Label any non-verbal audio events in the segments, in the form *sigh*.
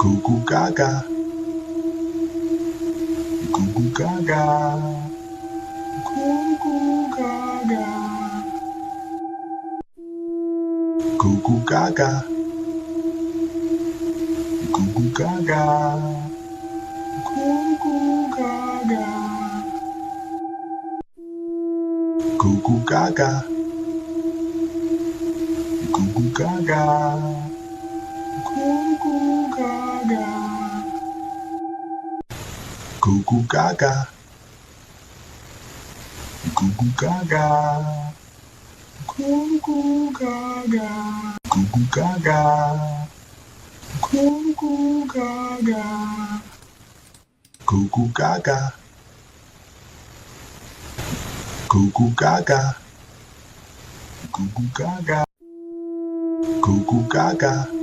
Goo gaga. Goo gaga. Goo gaga. Goo gaga. Goo gaga. Goo gaga. Goo gaga. Goo gaga. Goo goo gaga. Goo goo gaga. Goo goo gaga. Goo goo gaga. Goo goo gaga. Goo goo gaga. Goo goo gaga. Goo goo gaga. Goo goo gaga. Goo goo gaga.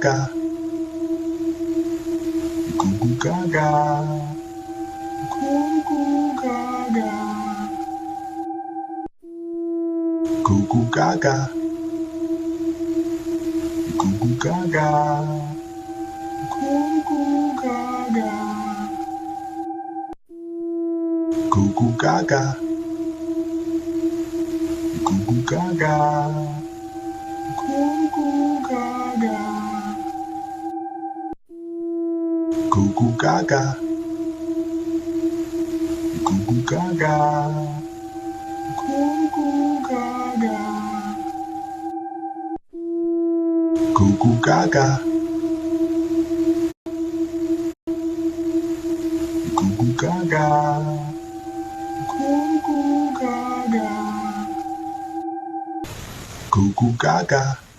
Gaga. Goo goo gaga. Goo goo gaga. Goo goo gaga. Goo goo gaga. Goo goo gaga. Goo goo gaga. Goo goo gaga. Goo gaga. Goo gaga. Goo gaga. Goo gaga. Goo gaga. Goo gaga. Goo gaga.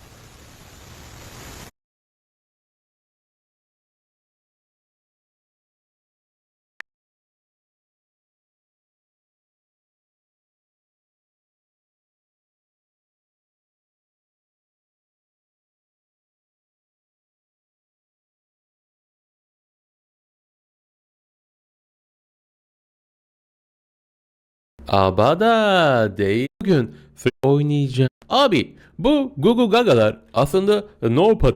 Abada değil bugün oynayacağım. Abi bu Google Gagalar aslında no pat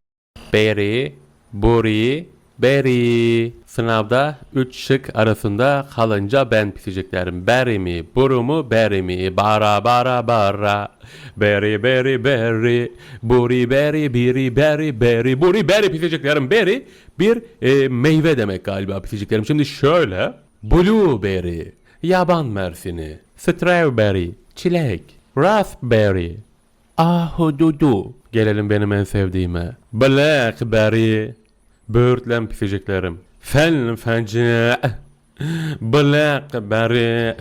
Berry, Buri, Berry. Sınavda 3 şık arasında kalınca ben piseceklerim. Berry mi, Buru mu, Berry mi? Bara bara bara. Berry berry berry. Buri berry biri berry berry. Buri berry piseceklerim. Berry bir e, meyve demek galiba piseceklerim. Şimdi şöyle. Blueberry. Yaban mersini, strawberry, çilek, raspberry, ahududu. Gelelim benim en sevdiğime. Blackberry. Böğürtlen pişeceklerim. Fen fence. Blackberry.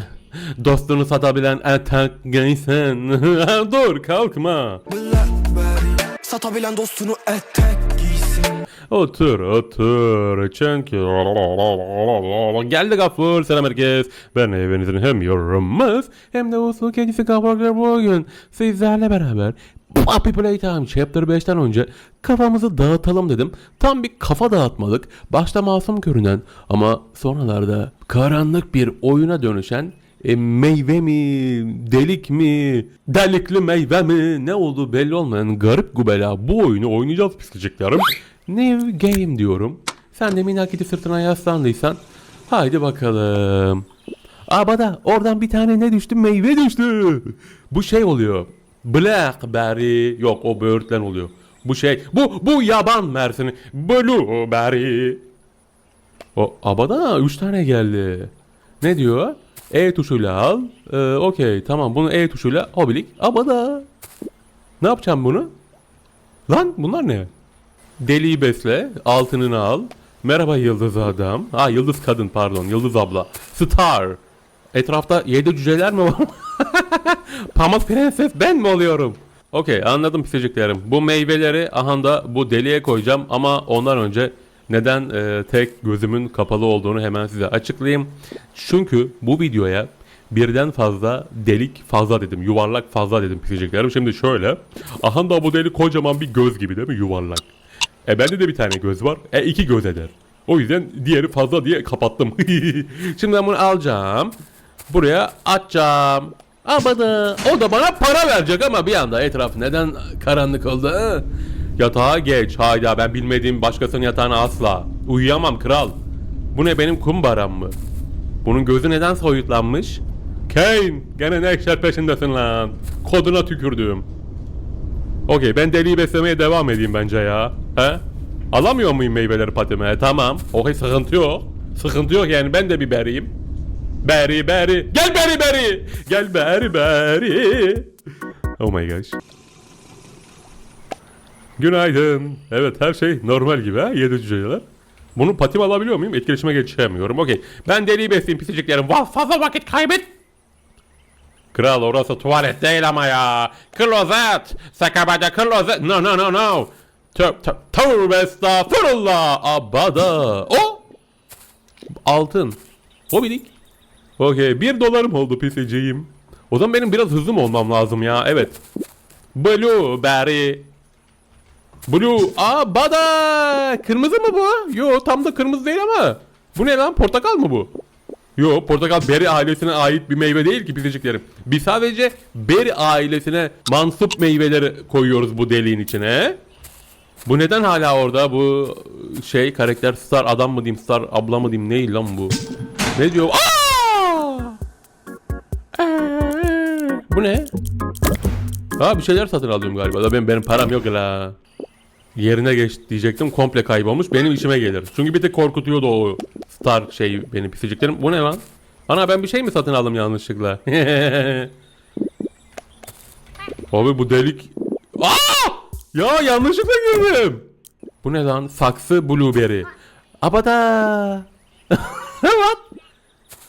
Dostunu satabilen etek giysin. *laughs* Dur kalkma. Blackberry Satabilen dostunu etek Otur otur çünkü geldi gafur selam herkes ben evinizin hem yorumumuz hem de usul kendisi gafurlar bugün sizlerle beraber Puppy Playtime Chapter 5'ten önce kafamızı dağıtalım dedim. Tam bir kafa dağıtmalık. Başta masum görünen ama sonralarda karanlık bir oyuna dönüşen e, meyve mi, delik mi, delikli meyve mi ne olduğu belli olmayan garip gubela bu oyunu oynayacağız pisliciklerim. New game diyorum. Sen de minakiti sırtına yaslandıysan haydi bakalım. Abada oradan bir tane ne düştü? Meyve düştü. Bu şey oluyor. Blackberry. Yok o böğürtlen oluyor. Bu şey. Bu bu yaban mersini. Blueberry. O abada 3 tane geldi. Ne diyor? E tuşuyla al. Ee, Okey tamam bunu E tuşuyla hobilik. Abada. Ne yapacağım bunu? Lan bunlar ne? Deliği besle. Altınını al. Merhaba yıldız adam. Ha yıldız kadın pardon. Yıldız abla. Star. Etrafta yedi cüceler mi var? *laughs* Pamuk prenses ben mi oluyorum? Okey anladım piseciklerim. Bu meyveleri aha da bu deliğe koyacağım ama ondan önce Neden e, tek gözümün kapalı olduğunu hemen size açıklayayım. Çünkü bu videoya birden fazla delik fazla dedim. Yuvarlak fazla dedim pisiciklerim. Şimdi şöyle. Aha da bu delik kocaman bir göz gibi değil mi? Yuvarlak. E bende de bir tane göz var. E iki göz eder. O yüzden diğeri fazla diye kapattım. *laughs* Şimdi ben bunu alacağım. Buraya atacağım. Abada. O da bana para verecek ama bir anda etraf neden karanlık oldu? hı? Yatağa geç. Hayda ben bilmediğim başkasının yatağına asla. Uyuyamam kral. Bu ne benim kumbaram mı? Bunun gözü neden soyutlanmış? Kane gene ne işler peşindesin lan? Koduna tükürdüm. Okey ben deliği beslemeye devam edeyim bence ya. He? Alamıyor muyum meyveleri patime? Tamam. Okey sıkıntı yok. Sıkıntı yok yani ben de bir beriyim. Beri beri. Gel beri beri. Gel beri beri. Oh my gosh. Günaydın. Evet her şey normal gibi ha yedi cüceler. Bunu patim alabiliyor muyum? Etkileşime geçemiyorum. Okey. Ben deliği besleyeyim pisiciklerim. Va- Fazla vakit kaybet. Kral orası tuvalet değil ama ya. Klozet. Sakabada klozet. No no no no. Tö- tö- Tövbe estağfurullah. Abada. O. Altın. O bilik. Okey. Bir dolarım oldu pisiciğim. O zaman benim biraz hızlı olmam lazım ya? Evet. Blueberry. Blue. Aa bada. Kırmızı mı bu? Yo tam da kırmızı değil ama. Bu ne lan? Portakal mı bu? Yo portakal berry ailesine ait bir meyve değil ki pisiciklerim. Biz sadece berry ailesine mansup meyveleri koyuyoruz bu deliğin içine. Bu neden hala orada? Bu şey karakter star adam mı diyeyim star abla mı diyeyim ne lan bu? Ne diyor? Aa! Bu ne? Ha bir şeyler satın alıyorum galiba. Da benim, benim param yok la. Yerine geç diyecektim komple kaybolmuş. Benim işime gelir. Çünkü bir tek korkutuyordu o star şey benim pisiciklerim. Bu ne lan? Ana ben bir şey mi satın aldım yanlışlıkla? *laughs* Abi bu delik... Ya yanlışlıkla girdim. Bu ne lan? Saksı blueberry. Abada. *laughs* What?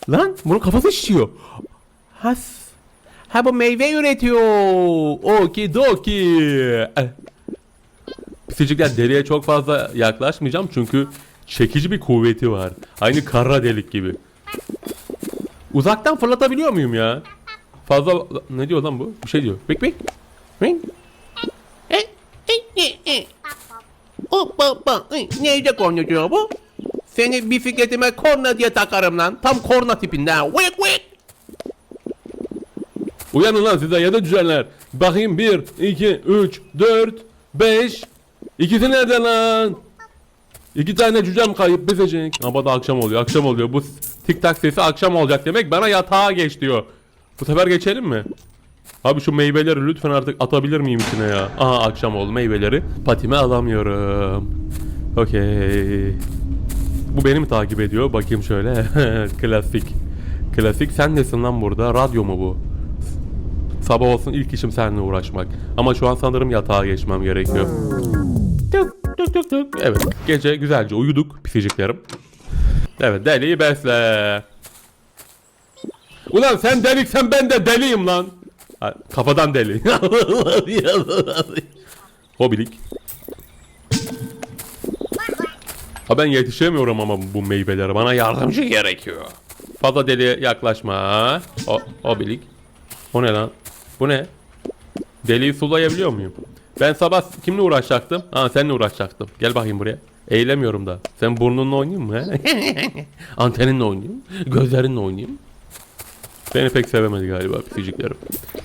Lan bunun kafası şişiyor. Has. Ha bu meyve üretiyor. Okidoki. Eh. Pisicikler deliğe çok fazla yaklaşmayacağım çünkü çekici bir kuvveti var. Aynı kara delik gibi. Uzaktan fırlatabiliyor muyum ya? Fazla ne diyor lan bu? Bir şey diyor. Bek bek. Bek. Hoppa Neyde konuşuyor bu? Seni bisikletime korna diye takarım lan. Tam korna tipinde ha. Vık vık. Uyanın lan size ya da düzenler. Bakayım 1, 2, 3, 4, 5. İkisi nerede lan? İki tane cücem kayıp bezecek. Ama da akşam oluyor akşam oluyor. Bu tik tak sesi akşam olacak demek bana yatağa geç diyor. Bu sefer geçelim mi? Abi şu meyveleri lütfen artık atabilir miyim içine ya? Aha akşam oldu meyveleri. Patime alamıyorum. Okey. Bu beni mi takip ediyor? Bakayım şöyle. *laughs* Klasik. Klasik. Sen nesin lan burada? Radyo mu bu? Sabah olsun ilk işim seninle uğraşmak. Ama şu an sanırım yatağa geçmem gerekiyor. Tık tık tık tık. Evet. Gece güzelce uyuduk pisiciklerim. Evet deliyi besle. Ulan sen deliksen ben de deliyim lan. Kafadan deli. *laughs* Hobilik. Ha ben yetişemiyorum ama bu meyvelere. Bana yardımcı gerekiyor. Fazla deliye yaklaşma. O, hobilik. O ne lan? Bu ne? Deliği sulayabiliyor muyum? Ben sabah kimle uğraşacaktım? Ha seninle uğraşacaktım. Gel bakayım buraya. Eğilemiyorum da. Sen burnunla oynayayım mı? *laughs* Anteninle oynayayım. Gözlerinle oynayayım. Beni pek sevemedi galiba pisiciklerim.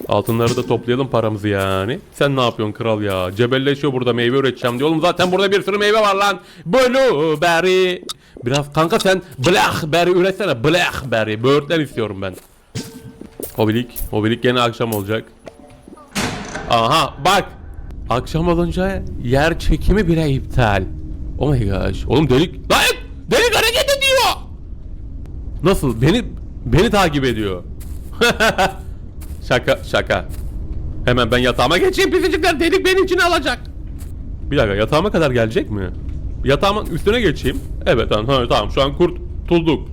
Altınları da toplayalım paramızı yani. Sen ne yapıyorsun kral ya? Cebelleşiyor burada meyve üreteceğim diyor. Oğlum zaten burada bir sürü meyve var lan. Blueberry. Biraz kanka sen blackberry üretsene. Blackberry. Böğürtlen istiyorum ben. Hobilik. Hobilik gene akşam olacak. Aha bak. Akşam olunca yer çekimi bile iptal. Oh my gosh. Oğlum delik. Lan delik hareket ediyor. Nasıl? Beni beni takip ediyor. *laughs* şaka şaka. Hemen ben yatağıma geçeyim pisicikler delik beni içine alacak. Bir dakika yatağıma kadar gelecek mi? Yatağımın üstüne geçeyim. Evet tamam, tamam şu an kurtulduk.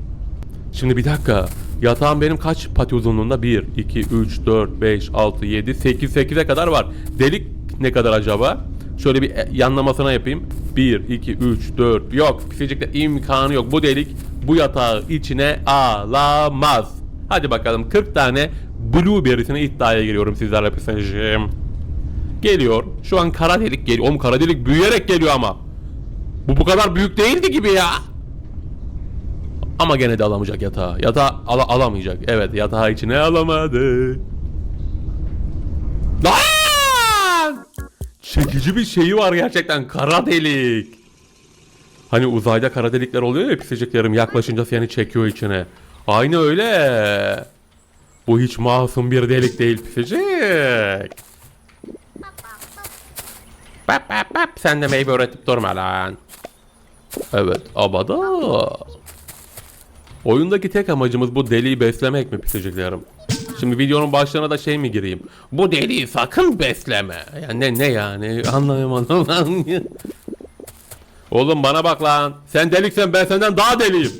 Şimdi bir dakika. Yatağım benim kaç pati uzunluğunda? 1, 2, 3, 4, 5, 6, 7, 8, 8'e kadar var. Delik ne kadar acaba? Şöyle bir e, yanlamasına yapayım. 1, 2, 3, 4 yok. Pisicikler imkanı yok. Bu delik bu yatağı içine alamaz. Hadi bakalım 40 tane blueberry'sine iddiaya giriyorum sizlerle pisicim. Geliyor. Şu an kara delik geliyor. Oğlum kara delik büyüyerek geliyor ama. Bu bu kadar büyük değildi gibi ya. Ama gene de alamayacak yatağı. Yatağı ala- alamayacak. Evet yatağı içine alamadı. Lan! Çekici bir şeyi var gerçekten. Kara delik. Hani uzayda kara delikler oluyor ya pisiciklerim yaklaşınca seni çekiyor içine. Aynı öyle. Bu hiç masum bir delik değil pisicik. Bap bap bap sen de meyve öğretip durma lan. Evet abada. Oyundaki tek amacımız bu deliği beslemek mi pisiciklerim? Şimdi videonun başlarına da şey mi gireyim? Bu deliği sakın besleme. Yani ne, ne yani *laughs* anlayamadım lan. Oğlum bana bak lan. Sen deliksen ben senden daha deliyim.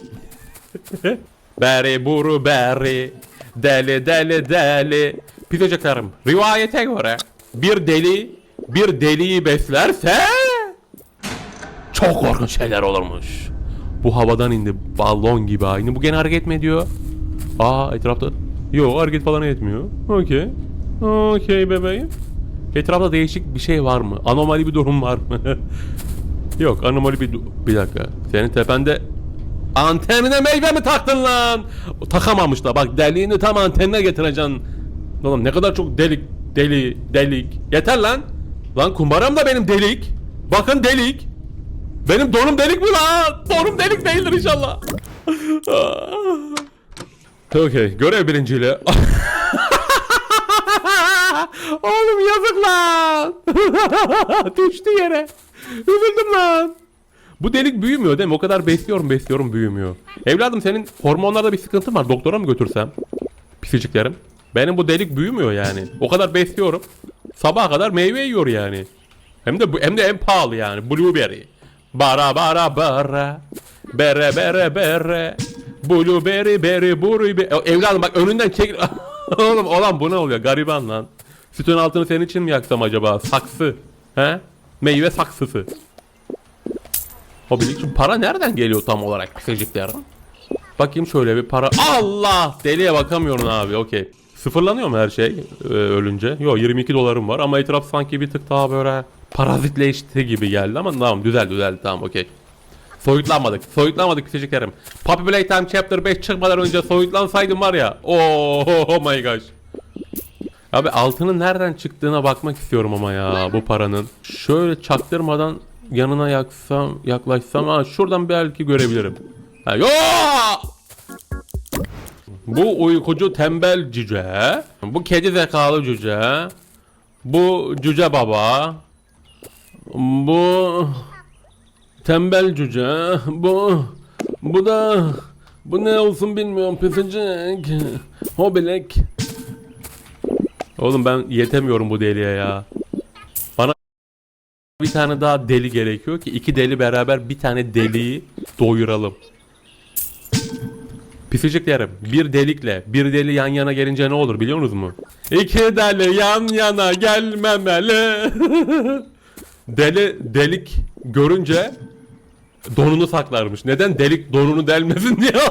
*laughs* Beri buru beri. Deli deli deli. Pisiciklerim rivayete göre bir deli bir deliği beslerse çok korkunç şeyler olurmuş. Bu havadan indi balon gibi aynı. Bu gene hareket mi ediyor? Aa etrafta. Yok hareket falan etmiyor. Okey. Okey bebeğim. Etrafta değişik bir şey var mı? Anomali bir durum var mı? *laughs* Yok anomali bir Bir dakika. Senin tepende antenine meyve mi taktın lan? Takamamışlar. Bak deliğini tam antenine getireceksin. Oğlum ne kadar çok delik deli delik. Yeter lan. Lan kumbaram da benim delik. Bakın delik. Benim donum delik mi lan? Donum delik değildir inşallah. *laughs* Okey. Görev birinciyle. *laughs* Oğlum yazık lan. *laughs* Düştü yere. Üzüldüm lan. Bu delik büyümüyor değil mi? O kadar besliyorum besliyorum büyümüyor. Evladım senin hormonlarda bir sıkıntın var. Doktora mı götürsem? Pisiciklerim. Benim bu delik büyümüyor yani. O kadar besliyorum. Sabaha kadar meyve yiyor yani. Hem de bu hem de en pahalı yani. Blueberry. Bara bara bara. Bere bere bere. Blueberry berry buri be. Evladım bak önünden çek. *laughs* Oğlum olan bu ne oluyor? Gariban lan. Sütün altını senin için mi yaksam acaba? Saksı. He? Meyve saksısı. O bilik para nereden geliyor tam olarak pisicikler? Bakayım şöyle bir para. Allah! Deliye bakamıyorum abi. Okey. Sıfırlanıyor mu her şey e, ölünce? Yok 22 dolarım var ama etraf sanki bir tık daha böyle parazitleşti gibi geldi ama tamam düzeldi düzeldi tamam okey. Soyutlanmadık. Soyutlanmadık pisiciklerim. Puppy Playtime Chapter 5 çıkmadan önce soyutlansaydım var ya. Oh, oh my gosh. Abi altının nereden çıktığına bakmak istiyorum ama ya bu paranın. Şöyle çaktırmadan yanına yaksam, yaklaşsam ha şuradan belki görebilirim. Ha, yo! Bu uykucu tembel cüce, bu kedi zekalı cüce, bu cüce baba, bu tembel cüce, bu bu da bu ne olsun bilmiyorum pisicik, hobilek. Oğlum ben yetemiyorum bu deliye ya. Bana bir tane daha deli gerekiyor ki iki deli beraber bir tane deliyi doyuralım. Pisiciklerim bir delikle bir deli yan yana gelince ne olur biliyor musunuz mu? İki deli yan yana gelmemeli. *laughs* deli delik görünce donunu saklarmış. Neden delik donunu delmesin diye. *laughs*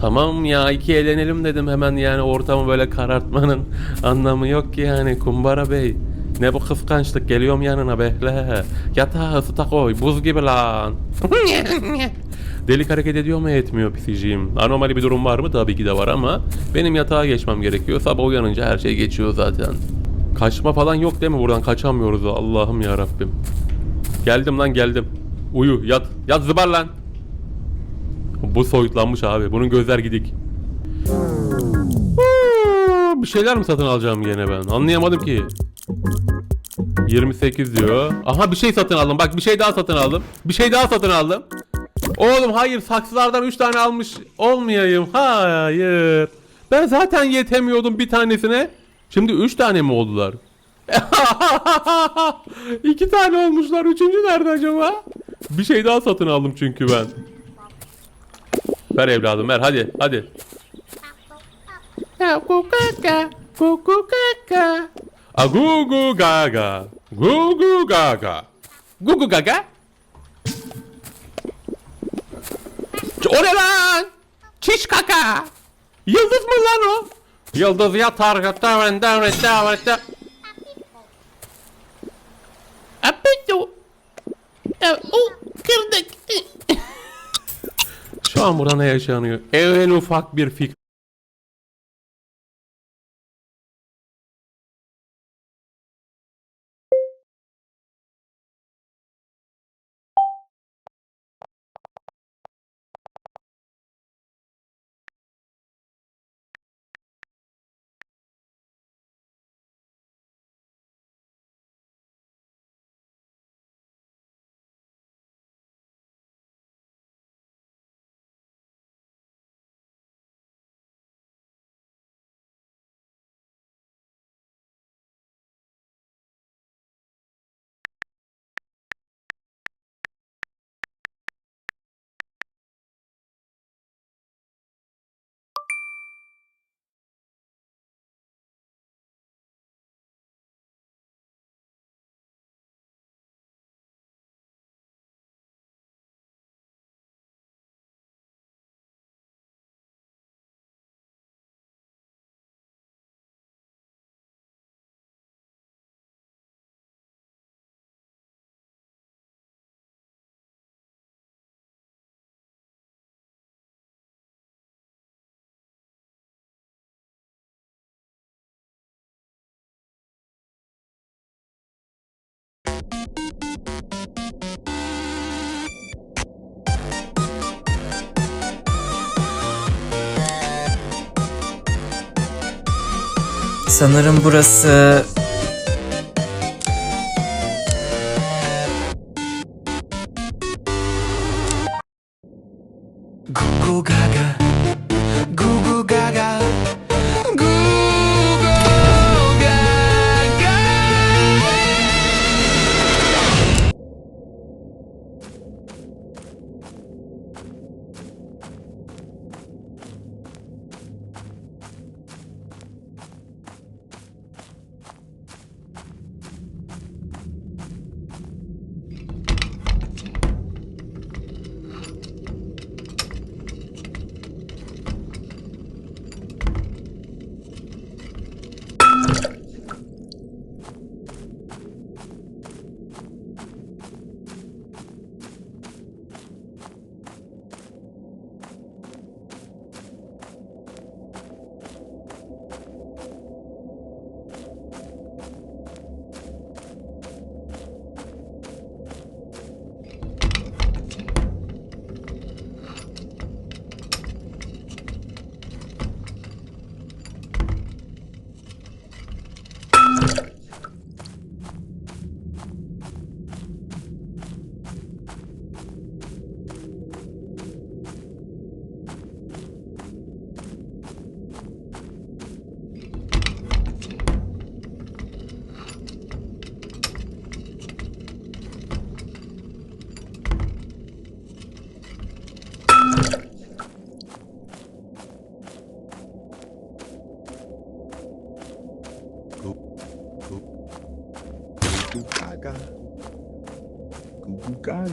Tamam ya iki eğlenelim dedim hemen yani ortamı böyle karartmanın *laughs* anlamı yok ki yani Kumbara Bey. Ne bu kıskançlık geliyorum yanına bekle. Yatağı ısıta koy buz gibi lan. *laughs* Delik hareket ediyor mu etmiyor pisiciğim. Anomali bir durum var mı? Tabii ki de var ama benim yatağa geçmem gerekiyor. Sabah uyanınca her şey geçiyor zaten. Kaçma falan yok değil mi buradan? Kaçamıyoruz Allah'ım ya Rabbim. Geldim lan geldim. Uyu yat. Yat zıbar lan. Bu soyutlanmış abi. Bunun gözler gidik. Bir şeyler mi satın alacağım yine ben? Anlayamadım ki. 28 diyor. Aha bir şey satın aldım. Bak bir şey daha satın aldım. Bir şey daha satın aldım. Oğlum hayır saksılardan 3 tane almış olmayayım. Hayır. Ben zaten yetemiyordum bir tanesine. Şimdi 3 tane mi oldular? *laughs* 2 tane olmuşlar. Üçüncü nerede acaba? Bir şey daha satın aldım çünkü ben. Ver evladım ver hadi hadi. Kuku kaka, kuku kaka. Agugu gaga. Gugu gaga. Gugu gaga. O ne lan? Çiş kaka. Yıldız mı lan o? Yıldız yatar yatar yatar yatar yatar. E, O kırdık. Şu an burada ne yaşanıyor? En ufak bir fikir. Sanırım burası... Gugu gaga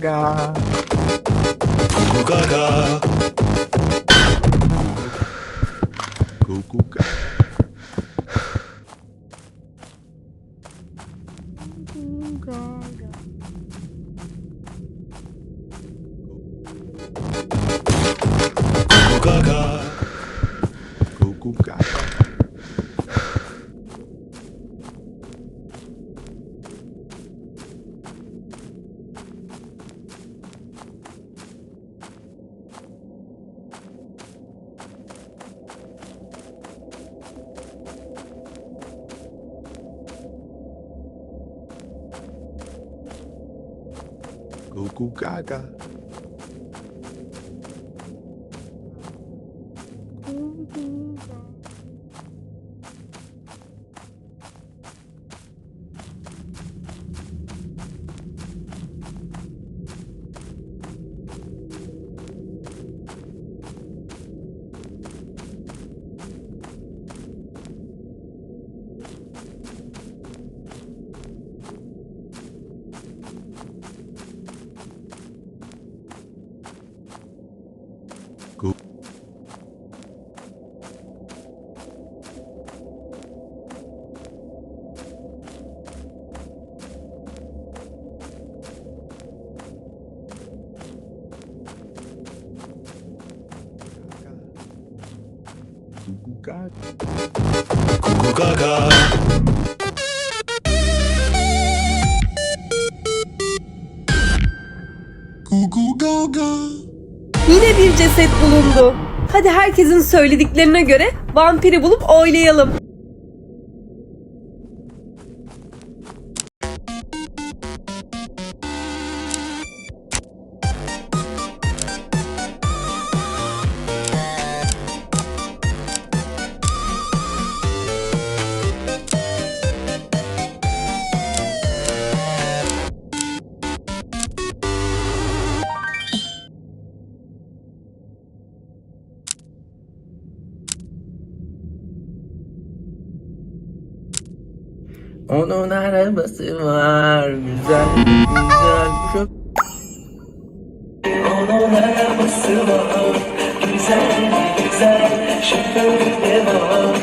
gaga. Gaga Gugu gaga. school. Ceset bulundu. Hadi herkesin söylediklerine göre vampiri bulup oylayalım. Onun arabası var. Güzel güzel. Çok Onun arabası var. Güzel güzel. Şoförü var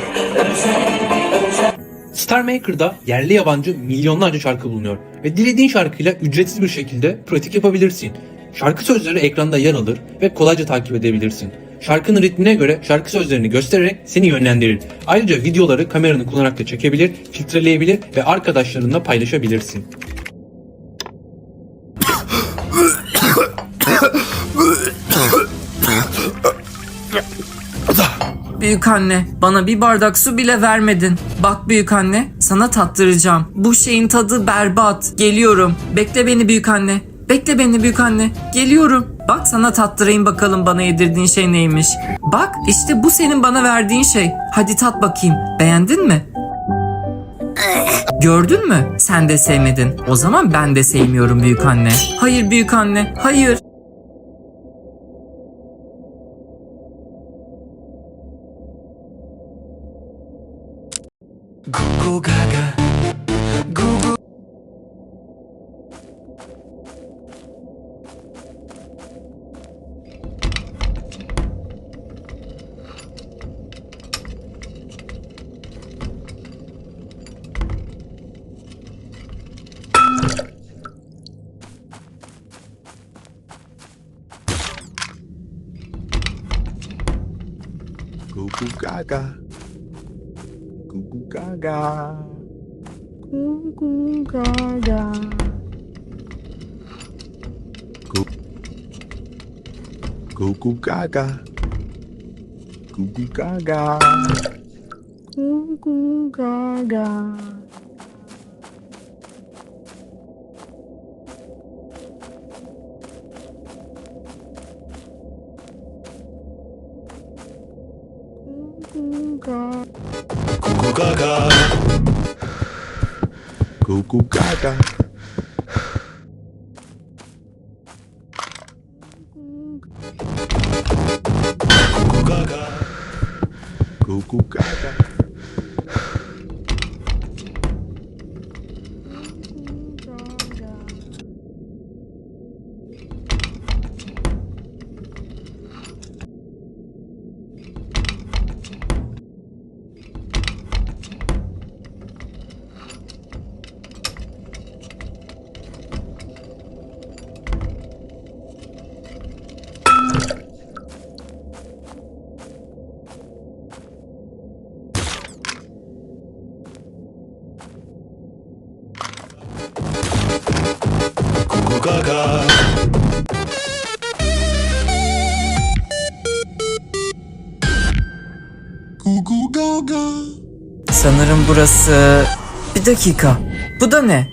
Star Maker'da yerli yabancı milyonlarca şarkı bulunuyor ve dilediğin şarkıyla ücretsiz bir şekilde pratik yapabilirsin. Şarkı sözleri ekranda yer alır ve kolayca takip edebilirsin. Şarkının ritmine göre şarkı sözlerini göstererek seni yönlendirir. Ayrıca videoları kameranı kullanarak da çekebilir, filtreleyebilir ve arkadaşlarınla paylaşabilirsin. Büyük anne bana bir bardak su bile vermedin. Bak büyük anne sana tattıracağım. Bu şeyin tadı berbat. Geliyorum. Bekle beni büyük anne. Bekle beni büyük anne. Geliyorum. Bak sana tattırayım bakalım bana yedirdiğin şey neymiş. Bak işte bu senin bana verdiğin şey. Hadi tat bakayım. Beğendin mi? Gördün mü? Sen de sevmedin. O zaman ben de sevmiyorum büyük anne. Hayır büyük anne. Hayır. Goo gaga. Gaga. Goo goo gaga. Goo goo gaga. Goo Goo goo gaga. Goo goo gaga. Goo goo gaga. cucada. Burası... Bir dakika. Bu da ne?